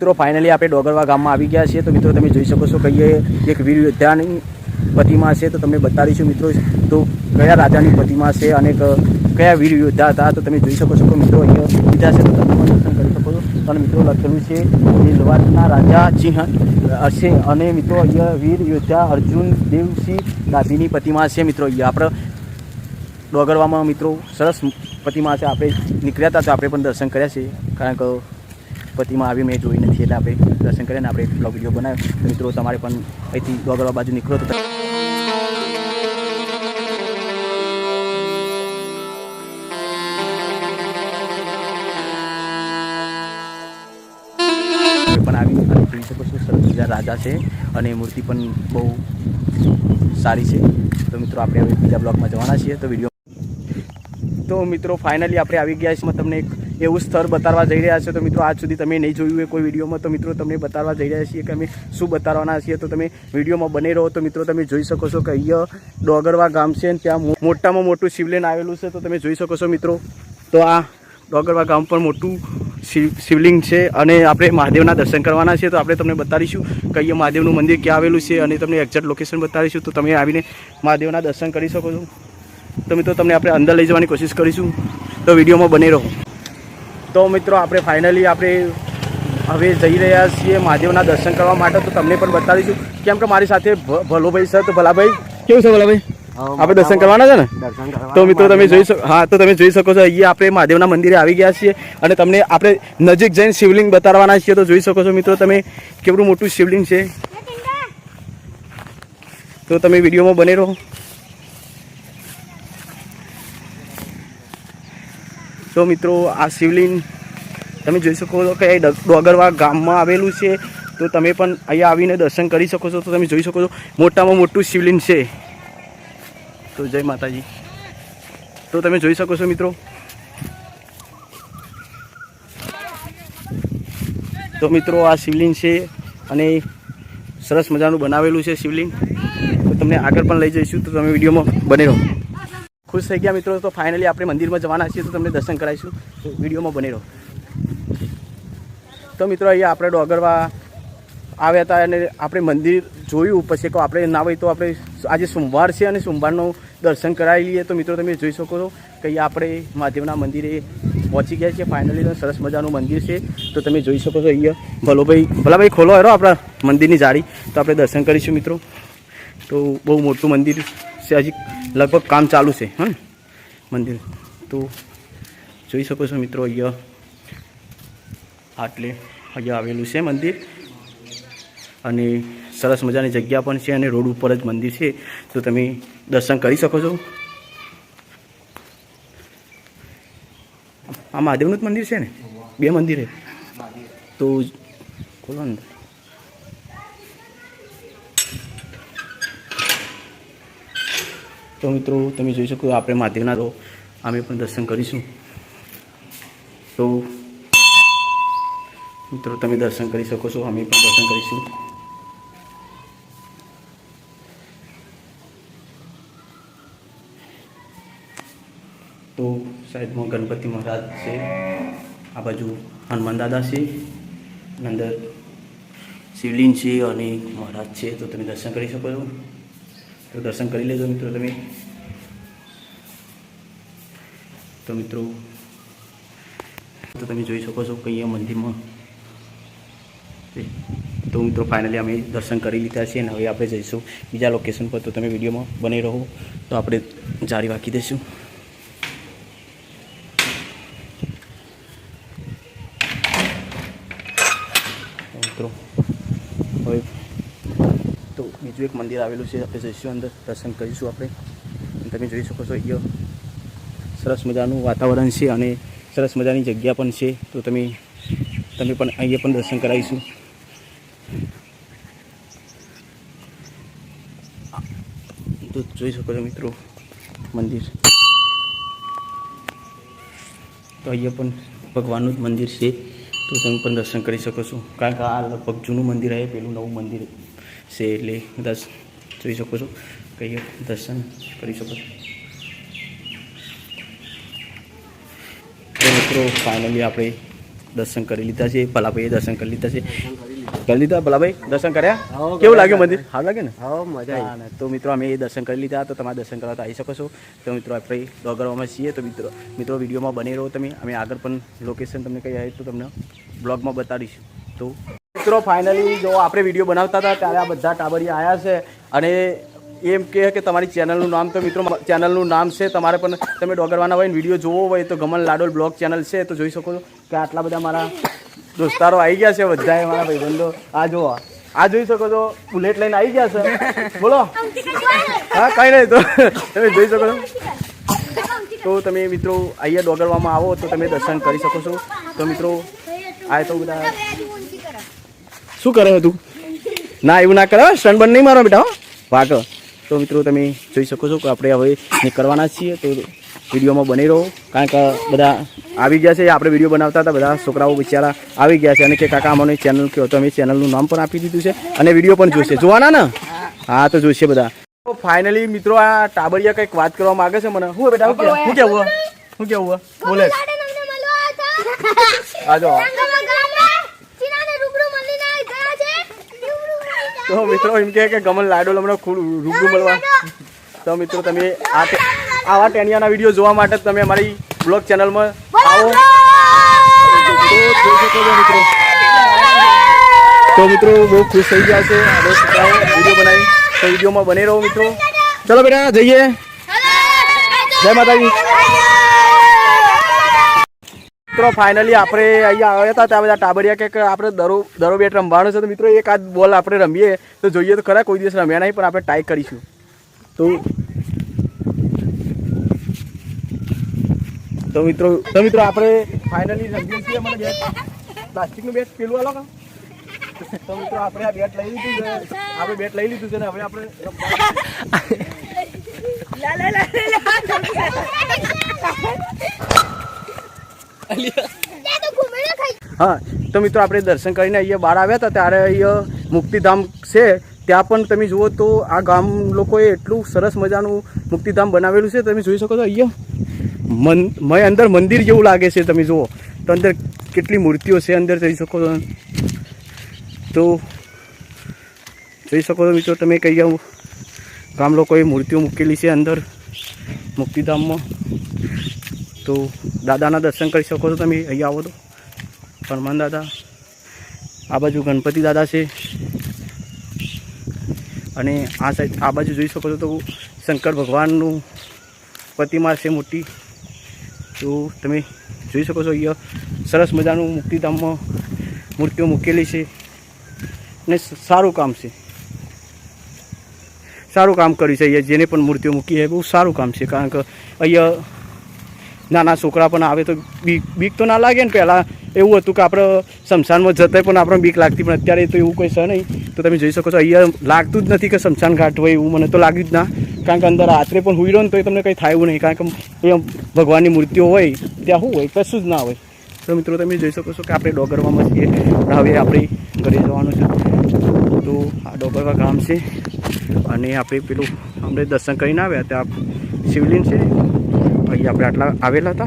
મિત્રો ફાઇનલી આપણે ડોગરવા ગામમાં આવી ગયા છીએ. તો મિત્રો, તમે જોઈ શકો છો કહીએ એક વીર યોદ્ધાની પ્રતિમા છે. તો તમને બતાવીશું મિત્રો, તો કયા રાજાની પ્રતિમા છે અને કયા વીર યોદ્ધા હતા? તો તમે જોઈ શકો છો કે મિત્રો, અહીંયા લીધા છે, તો તમે દર્શન કરી શકો છો. અને મિત્રો, લખેલું છે નીલવાડના રાજા સિંહ હશે. અને મિત્રો, અહીંયા વીર યોદ્ધા અર્જુન દેવસિંહ ગાંધીની પ્રતિમા છે મિત્રો, અહીંયા આપણે ડોગરવામાં મિત્રો, સરસ પ્રતિમા છે. આપણે નીકળ્યા હતા તો આપણે પણ દર્શન કર્યા છે. કારણ કે પ્રતિમા આવી મેં જોઈ નથી, એટલે આપણે દર્શન કરીને આપણે બ્લોગ વીડિયો બનાવ્યો. તો મિત્રો, તમારે પણ અહીંથી ડોગરવા બાજુ નીકળો તો પણ આવી અને જોઈ શકો રાજા છે અને મૂર્તિ પણ બહુ સારી છે. તો મિત્રો, આપણે હવે બીજા બ્લોગમાં જવાના છીએ, તો વીડિયો તો મિત્રો ફાઇનલી આપણે આવી ગયા છીએ. તમને એક એવું સ્થળ બતાવવા જઈ રહ્યા છે. તો મિત્રો, આજ સુધી તમે નહીં જોયું હોય કોઈ વિડીયોમાં, તો મિત્રો, તમને બતાવવા જઈ રહ્યા છીએ કે અમે શું બતાવવાના છીએ. તો તમે વિડીયોમાં બની રહો. તો મિત્રો, તમે જોઈ શકો છો કે અહીંયા ડોગરવા ગામ છે અને ત્યાં મોટામાં મોટું શિવલિંગ આવેલું છે. તો તમે જોઈ શકો છો મિત્રો, તો આ ડોગરવા ગામ પર મોટું શિવ, શિવલિંગ છે અને આપણે મહાદેવના દર્શન કરવાના છે તો આપણે તમને બતાવીશું કે મહાદેવનું મંદિર ક્યાં આવેલું છે અને તમને એક્ઝેક્ટ લોકેશન બતાવીશું તો તમે આવીને મહાદેવના દર્શન કરી શકો છો. તો મિત્રો, તમને આપણે અંદર લઈ જવાની કોશિશ કરીશું. તો વિડીયોમાં બની રહો. તો મિત્રો આપણે ફાઇનલી આપણે હવે જઈ રહ્યા છીએ મહાદેવના દર્શન કરવા માટે. તો તમને પણ બતાવીશું. કેમ કે મારી સાથે ભલોભાઈ સર તો ભલાભાઈ. કેવું છે ભલાભાઈ આપણે દર્શન કરવાના છે ને? તો મિત્રો તમે જોઈ શકો હા તો તમે જોઈ શકો છો અહીંયા આપણે મહાદેવના મંદિરે આવી ગયા છીએ. અને તમને આપણે નજીક જઈને શિવલિંગ બતાવવાના છીએ. તો જોઈ શકો છો મિત્રો તમે કેવડું મોટું શિવલિંગ છે. તો તમે વિડીયોમાં બને રહો. તો મિત્રો, આ શિવલિંગ તમે જોઈ શકો છો કે ડોગરવા ગામમાં આવેલું છે. તો તમે પણ અહીંયા આવીને દર્શન કરી શકો છો. તો તમે જોઈ શકો છો, મોટામાં મોટું શિવલિંગ છે. તો જય માતાજી. તો તમે જોઈ શકો છો મિત્રો. તો મિત્રો, આ શિવલિંગ છે અને સરસ મજાનું બનાવેલું છે શિવલિંગ. તો તમને આગળ પણ લઈ જઈશું. તો તમે વિડીયોમાં બને રહો. ખુશ થઈ ગયા મિત્રો. તો ફાઇનલી આપણે મંદિરમાં જવાના છીએ. તો તમને દર્શન કરાવીશું. વિડીયોમાં બની રહો. તો મિત્રો, અહીંયા આપણે ડોગરવા આવ્યા હતા અને આપણે મંદિર જોયું. પછી કહો આપણે ના હોય તો આપણે આજે સોમવાર છે અને સોમવારનું દર્શન કરાવી લઈએ. તો મિત્રો, તમે જોઈ શકો છો કે અહીંયા આપણે મહાદેવના મંદિરે પહોંચી ગયા છીએ. ફાઇનલી સરસ મજાનું મંદિર છે. તો તમે જોઈ શકો છો અહીંયા ભલોભાઈ, ભલાભાઈ ખોલો, હેરો આપણા મંદિરની જાળી. તો આપણે દર્શન કરીશું મિત્રો. તો બહુ મોટું મંદિર છે. હજી લગભગ કામ ચાલુ છે, હા? મંદિર. તો જોઈ શકો છો મિત્રો, અહીંયા આટલે અહીંયા આવેલું છે મંદિર. અને સરસ મજાની જગ્યા પણ છે અને રોડ ઉપર જ મંદિર છે. તો તમે દર્શન કરી શકો છો. આ મહાદેવનું જ મંદિર છે ને? બે મંદિરે તો ખોલો ને. તો મિત્રો, તમે જોઈ શકો આપણે મહાદેવના તો અમે પણ દર્શન કરીશું. તો મિત્રો, તમે દર્શન કરી શકો છો, અમે પણ દર્શન કરીશું. તો સાઈડમાં ગણપતિ મહારાજ છે, આ બાજુ હનુમાન દાદા છે અંદર શિવલિંગ છે અને મહારાજ છે. તો તમે દર્શન કરી શકો છો. તો દર્શન કરી લેજો મિત્રો તમે. તો મિત્રો, તો તમે જોઈ શકો છો કે મંદિરમાં. તો મિત્રો ફાઇનલી અમે દર્શન કરી લીધા છીએ અને હવે આપણે જઈશું બીજા લોકેશન પર. તો તમે વિડીયોમાં બની રહો. તો આપણે જારી રાખી દઈશું તો મિત્રો હવે તો બીજું એક મંદિર આવેલું છે, આપણે જઈશું અંદર, દર્શન કરીશું આપણે. તમે જોઈ શકો છો અહીંયા સરસ મજાનું વાતાવરણ છે અને સરસ મજાની જગ્યા પણ છે. તો તમે તમે પણ અહીંયા પણ દર્શન કરાવીશું. તો જોઈ શકો છો મિત્રો, મંદિર. તો અહીંયા પણ ભગવાનનું જ મંદિર છે. તો તમે પણ દર્શન કરી શકો છો. કારણ કે આ લગભગ જૂનું મંદિર આવે પેલું નવું મંદિર છે એટલે દર્શન જોઈ શકો છો. કહીએ, દર્શન કરી શકો છો. મિત્રો ફાઇનલી આપણે દર્શન કરી લીધા છે. ભલાભાઈએ દર્શન કરી લીધા છે. કરી લીધા ભલાભાઈ દર્શન કર્યા? કેવું લાગ્યું મંદિર? સારું લાગે ને? હો મજા આવી. તો મિત્રો અમે એ દર્શન કરી લીધા તો તમારે દર્શન કરવા તો આવી શકો છો. તો મિત્રો આપણે ડોગરમાં છીએ તો મિત્રો મિત્રો વિડીયોમાં બની રહો તમે. અમે આગળ પણ લોકેશન તમને કહી આવે તો તમને બ્લોગમાં બતાડીશું. તો મિત્રો ફાઇનલી જો આપણે વીડિયો બનાવતા હતા ત્યારે આ બધા ટાબરિયા આવ્યા છે. અને એમ કહે કે તમારી ચેનલનું નામ તો મિત્રો ચેનલનું નામ છે તમારે પણ તમે ડોગરવાના હોય વીડિયો જોવો હોય તો ગમન લાડોલ બ્લોગ ચેનલ છે તો જોઈ શકો છો કે આટલા બધા મારા દોસ્તારો આવી ગયા છે બધા મારા ભાઈબંધો. આ જો આ જોઈ શકો છો, બુલેટ લઈને આવી ગયા છે. બોલો. હા, કઈ નહીં, તો તમે જોઈ શકો છો. તો તમે મિત્રો અહીંયા ડોગરવામાં આવો તો તમે દર્શન કરી શકો છો. તો મિત્રો, આ તો બધા શું કરે તું? ના, એવું ના કરે સ્ટન બંધ નહીં મારો બેટા વાગ તો મિત્રો, તમે જોઈ શકો છો કે આપણે હવે નીકળવાના છીએ, તો વિડીયોમાં બની રહો. કારણ કે બધા આવી ગયા છે. આપણે વીડિયો બનાવતા હતા. બધા છોકરાઓ બિચારા આવી ગયા છે. અને કે કાકા અમને ચેનલ કહો તો અમે ચેનલનું નામ પણ આપી દીધું છે. અને વીડિયો પણ જોશે. જોવાના ને? હા, તો જોશે બધા. તો ફાઇનલી મિત્રો, આ ટાબરિયા કંઈક વાત કરવા માંગે છે મને. હું બેટા? શું કેવું હે? કેવું હે? બોલે. આ જો. તો મિત્રો એમ કે ગમન લાડો હમણાં ખૂબ રૂબરૂ મળવા. તો મિત્રો તમે આ આવા ટેનિયાના વીડિયો જોવા માટે તમે અમારી બ્લોગ ચેનલમાં આવો. તો મિત્રો બહુ ખુશ થઈ ગયા છે. વીડિયો બનાવી. તો વિડીયોમાં બને રહો મિત્રો. ચલો બેટા જઈએ. જય માતાજી. મિત્રો ફાઇનલી આપણે અહીંયા આવ્યા હતા ત્યાં બધા ટાબરિયા કે આપણે દરો દરો બેટ રમવાનું છે. તો મિત્રો એક આધ બોલ આપણે રમીએ. તો જોઈએ તો ખરા કોઈ દિવસ રમ્યા નહીં પણ આપણે ટ્રાય કરીશું. તો તો મિત્રો તો મિત્રો આપણે ફાઇનલી રમીએ છીએ મને બેટ પ્લાસ્ટિકનું બેટ પેલું આલો કા? તો મિત્રો આપણે આ બેટ લઈ લીધું છે. આપણે બેટ લઈ લીધું છે ને હવે આપણે રમવા- હા, તો મિત્રો આપણે દર્શન કરીને અહીંયા બહાર આવ્યા હતા, ત્યારે અહીંયા મુક્તિધામ છે. ત્યાં પણ તમે જુઓ તો આ ગામ લોકોએ એટલું સરસ મજાનું મુક્તિધામ બનાવેલું છે. તમે જોઈ શકો છો અહીંયા. મન, મય અંદર મંદિર જેવું લાગે છે, તમે જુઓ. તો અંદર કેટલી મૂર્તિઓ છે અંદર, જઈ શકો છો. તો જોઈ શકો છો મિત્રો, તમે કહી કઈ ગામ લોકોએ મૂર્તિઓ મૂકેલી છે અંદર, મુક્તિધામમાં. તો દાદાના દર્શન કરી શકો છો તમે અહીંયા આવો તો. હનુમાન દાદા. આ બાજુ ગણપતિ દાદા છે. અને આ સાઈડ, આ બાજુ જોઈ શકો છો તો શંકર ભગવાનનું પ્રતિમા છે મોટી તો તમે જોઈ શકો છો અહીંયા સરસ મજાનું મુક્તિધામમાં મૂર્તિઓ મૂકેલી છે અને સારું કામ છે. સારું કામ કર્યું છે અહીંયા જેને પણ મૂર્તિઓ મૂકી છે, બહુ સારું કામ છે, કારણ કે અહીંયા નાના છોકરા પણ આવે તો બીક બીક તો ના લાગે ને પહેલાં એવું હતું કે આપણે શમશાનમાં જતા પણ આપણને બીક લાગતી, પણ અત્યારે તો એવું કંઈ છે નહીં. તો તમે જોઈ શકો છો, અહીંયા લાગતું જ નથી કે શમશાન ઘાટ હોય એવું, મને તો લાગ્યું જ ના. કારણ કે અંદર રાત્રે પણ હુઈ રહો ને તો તમને કંઈ થાય એવું નહીં. કારણ કે અહીંયા ભગવાનની મૂર્તિઓ હોય, ત્યાં શું હોય? કશું જ ના હોય. તો મિત્રો, તમે જોઈ શકો છો કે આપણે ડોગરવામાં છીએ. હવે આપણે ઘરે જવાનું છે. તો આ ડોગરવા ગામ છે. અને આપણે પેલું અમને દર્શન કરીને આવ્યા ત્યાં શિવલિંગ છે. અહીં આપણે આટલા આવેલા હતા.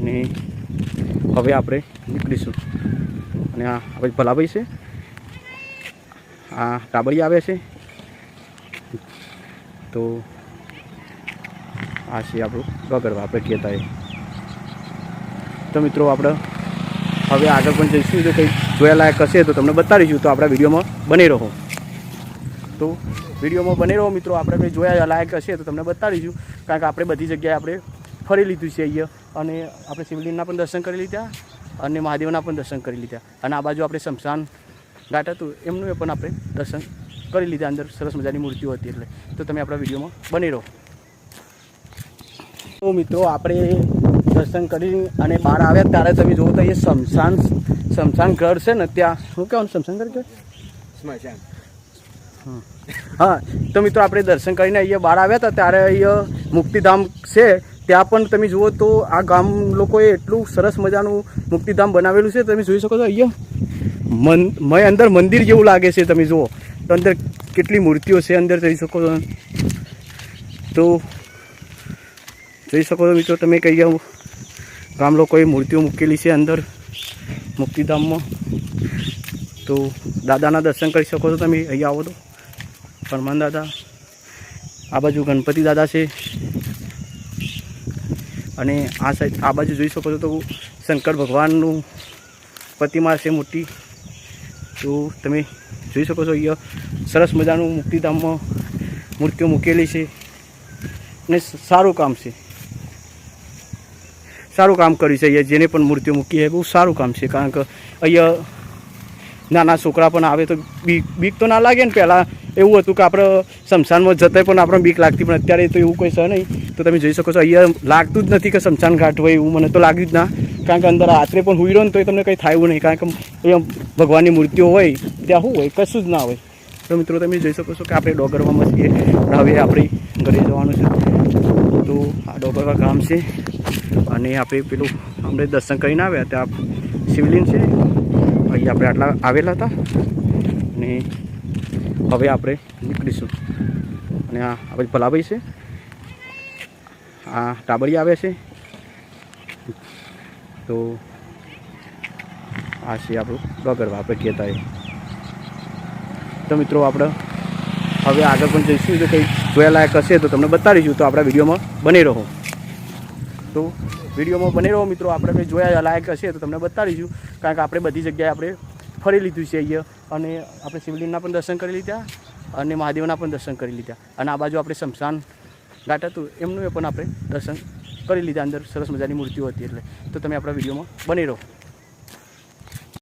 અને હવે આપણે નીકળીશું. અને આ આપણે ભલાભાઈ છે. આ કાબડી આવે છે. તો આ છે આપણું ગગરવા આપણે કહેતા એ. તો મિત્રો આપણે હવે આગળ પણ જઈશું. જો કંઈ જોયાલાયક હશે તો તમને બતાડીશું. તો આપણા વિડીયોમાં બની રહો. તો વિડીયોમાં બની રહો મિત્રો. આપણે કંઈ જોયા લાયક હશે તો તમને બતાડીશું. કારણ કે આપણે બધી જગ્યાએ આપણે ફરી લીધું છે અહીંયા. અને આપણે શિવલિંગના પણ દર્શન કરી લીધા અને મહાદેવના પણ દર્શન કરી લીધા. અને આ બાજુ આપણે શમશાન ઘાટ હતું. એમનું પણ આપણે દર્શન કરી લીધા અંદર સરસ મજાની મૂર્તિઓ હતી એટલે. તો તમે આપણા વિડીયોમાં બની રહો. તો મિત્રો આપણે દર્શન કરી અને બહાર આવ્યા ત્યારે તમે જુઓ તો એ શમશાન શમશાન ઘર છે ને ત્યાં. શું કહેવાનું શમશાન ઘર કહેવાય? સ્મશાન. હા. તો મિત્રો આપણે દર્શન કરીને અહીંયા બહાર આવ્યા હતા ત્યારે અહીંયા મુક્તિધામ છે. ત્યાં પણ તમે જુઓ તો આ ગામ લોકોએ એટલું સરસ મજાનું મુક્તિધામ બનાવેલું છે. તમે જોઈ શકો છો અહીંયા મન મય અંદર મંદિર જેવું લાગે છે તમે જુઓ. તો અંદર કેટલી મૂર્તિઓ છે અંદર જોઈ શકો છો. તો જોઈ શકો છો મિત્રો, તમે કઈ ગામ લોકોએ મૂર્તિઓ મૂકેલી છે અંદર મુક્તિધામમાં તો દાદાના દર્શન કરી શકો છો તમે અહીંયા આવો તો. હનુમાન દાદા, આ બાજુ ગણપતિ દાદા છે. અને આ સાઈડ, આ બાજુ જોઈ શકો છો તો શંકર ભગવાનનું પ્રતિમા છે મોટી તો તમે જોઈ શકો છો અહીંયા સરસ મજાનું મુક્તિધામમાં મૂર્તિઓ મૂકેલી છે અને સારું કામ છે. સારું કામ કર્યું છે અહીંયા જેને પણ મૂર્તિઓ મૂકી છે, બહુ સારું કામ છે કારણ કે અહીંયા નાના છોકરા પણ આવે તો બીક બીક તો ના લાગે ને પહેલાં એવું હતું કે આપણે શમશાનમાં જતા પણ આપણે બીક લાગતી, પણ અત્યારે તો એવું કોઈ છે નહીં. તો તમે જોઈ શકો છો, અહીંયા લાગતું જ નથી કે શમશાન ઘાટ હોય એવું, મને તો લાગ્યું જ ના. કારણ કે અંદર રાત્રે પણ હુઈ રહ્યો ને તો તમને કંઈ થાય નહીં. કારણ કે અહીંયા ભગવાનની મૂર્તિઓ હોય, ત્યાં શું હોય, કશું જ ના હોય. તો મિત્રો, તમે જોઈ શકો છો કે આપણે ડોગરવામાં છીએ હવે આપણે ઘરે જવાનું છે. તો આ ડોગરવા ગામ છે. અને આપણે પેલું આપણે દર્શન કરીને આવ્યા. ત્યાં શિવલિંગ છે. અહીં આપણે આટલા આવેલા હતા. અને હવે આપણે નીકળીશું. અને આ આપણે ભલાભાઈ છે. આ ટાબરી આવે છે. તો આ છે આપણું ડોગરવા આપણે કહેતા તો મિત્રો આપણે હવે આગળ પણ જઈશું. જો કંઈ જોયાલાયક હશે તો તમને બતાડીશું. તો આપણા વિડીયોમાં બની રહો. તો વિડીયોમાં બની રહો મિત્રો. આપણે જોયા લાયક હશે તો તમને બતાડીશું. કારણ કે આપણે બધી જગ્યાએ આપણે ફરી લીધું છે અહીંયા. અને આપણે શિવલિંગના પણ દર્શન કરી લીધા અને મહાદેવના પણ દર્શન કરી લીધા. અને આ બાજુ આપણે શમશાન ઘાટ હતું, એમનું પણ આપણે દર્શન કરી લીધા અંદર. સરસ મજાની મૂર્તિઓ હતી એટલે. તો તમે આપણા વિડીયોમાં બની રહો.